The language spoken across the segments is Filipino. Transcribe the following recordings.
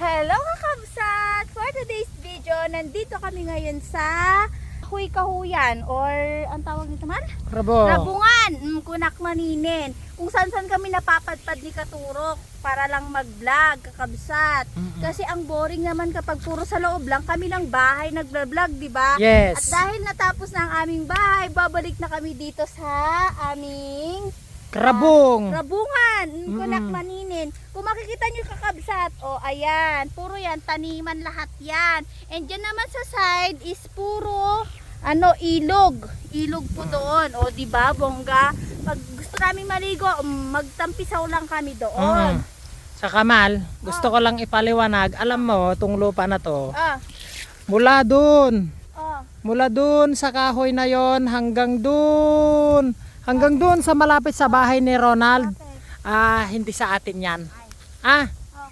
Hello kakabsat! For today's video, nandito kami ngayon sa Huy Kahuyan or ang tawag nito man? Rabo. Rabungan, mm, Kunak Maninin. Kung saan saan kami napapadpad ni Katurok para lang mag-vlog, kakabsat. Mm-mm. Kasi ang boring naman kapag puro sa loob lang kami ng bahay nagla-vlog, di ba? At Yes. dahil natapos na ang aming bahay, babalik na kami dito sa aming Krabong. Rabungan, mm, kunak maninin. Kung makikita nyo kakabsat, o oh, ayan, puro yan, taniman lahat yan. And dyan naman sa side is puro, ano, ilog. Ilog po doon, o di ba bongga? Pag gusto namin maligo, mm, magtampisaw lang kami doon. Mm. Sa Kamal, gusto ko lang ipaliwanag. Alam mo, tong lupa na to, Ah, mula dun, oh, mula dun sa kahoy na yon hanggang dun, hanggang dun sa malapit sa bahay ni Ronald. Ah, hindi sa atin yan. Ah, Oh,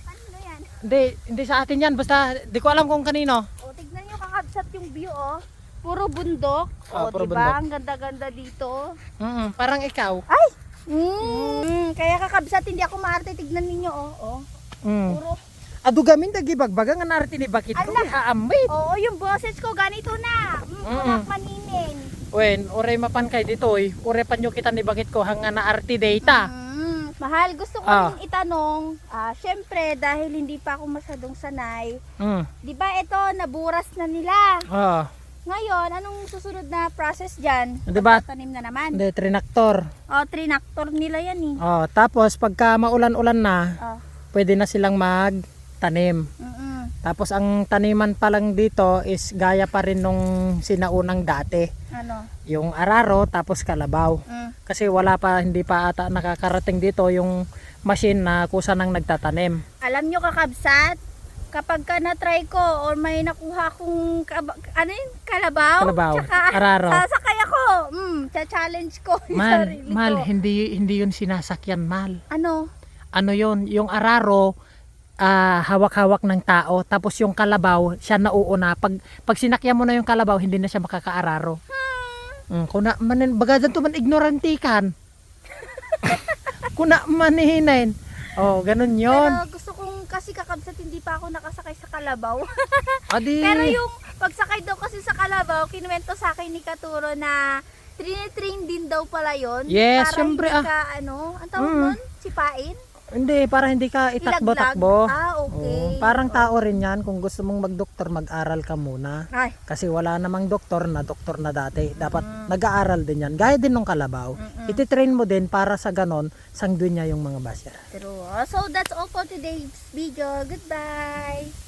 hindi, hindi sa atin yan. Basta, di ko alam kung kanino. O, tignan nyo kakabsat yung view, oh. Puro bundok. Ah, o, puro diba? bundok. Ang ganda-ganda dito. Mm, parang ikaw. Ay! Mm, kaya kakabsat, hindi ako maarte. Tignan ninyo, oh. oh. Mm. Puro. Ado gamin dagibagbaga nga nariti ni bakit ko. Ala. Haamay. Oo, yung boses ko ganito na. Mm, Mm. kunak maninin. Wen, oray mapan kay ditoy. Ore panyo kita ni bakit ko hanga na arti data. Mm, mahal, gusto ko Ah. rin itanong, ah, syempre, dahil hindi pa ako masyadong sanay, Mm. di ba ito, naburas na nila. Ah, Ngayon, anong susunod na process dyan? Di ba? Tanim na naman. hindi trinaktor. O, trinactor nila yan eh. Oh, tapos pagka maulan-ulan na, Oh, pwede na silang magtanim. mm Tapos ang taniman pa lang dito is gaya pa rin nung sinaunang dati. Ano? Yung araro tapos kalabaw. Mm. Kasi wala pa, hindi pa ata nakakarating dito yung machine na kusa nang nagtatanim. Alam nyo kakabsat, kapag ka na-try ko or may nakuha kong ano yun, kalabaw, Kalabaw, tsaka araro. sasakay ako, mm, challenge ko yung Mal, sarili mal, ko. hindi, hindi yun sinasakyan, mal. Ano? ano yon yung araro ah, hawak-hawak ng tao tapos yung kalabaw siya nauuna pag pag sinakyan mo na yung kalabaw hindi na siya makakaararo mm, kuna manin bagadan to man ignorante kan kuna manihinain oh ganun yon Pero gusto kong kasi kakabsat hindi pa ako nakasakay sa kalabaw. adi Pero yung pagsakay daw kasi sa kalabaw, kinuwento sa akin ni Katuro na trinitrain din daw pala yon Yes, para syempre, hindi ah. ka, ano, ang tawag Mm. nun? Sipain? Hindi para hindi ka itakbo-takbo Ah, okay. Oo, parang tao rin yan kung gusto mong magdoktor mag-aral ka muna Ay, kasi wala namang doktor na doktor na dati dapat nag-aaral din yan gaya din ng kalabaw Mm-mm. ititrain mo din para sa ganon sangdun niya yung mga basya true. So, that's all for today's video. Goodbye!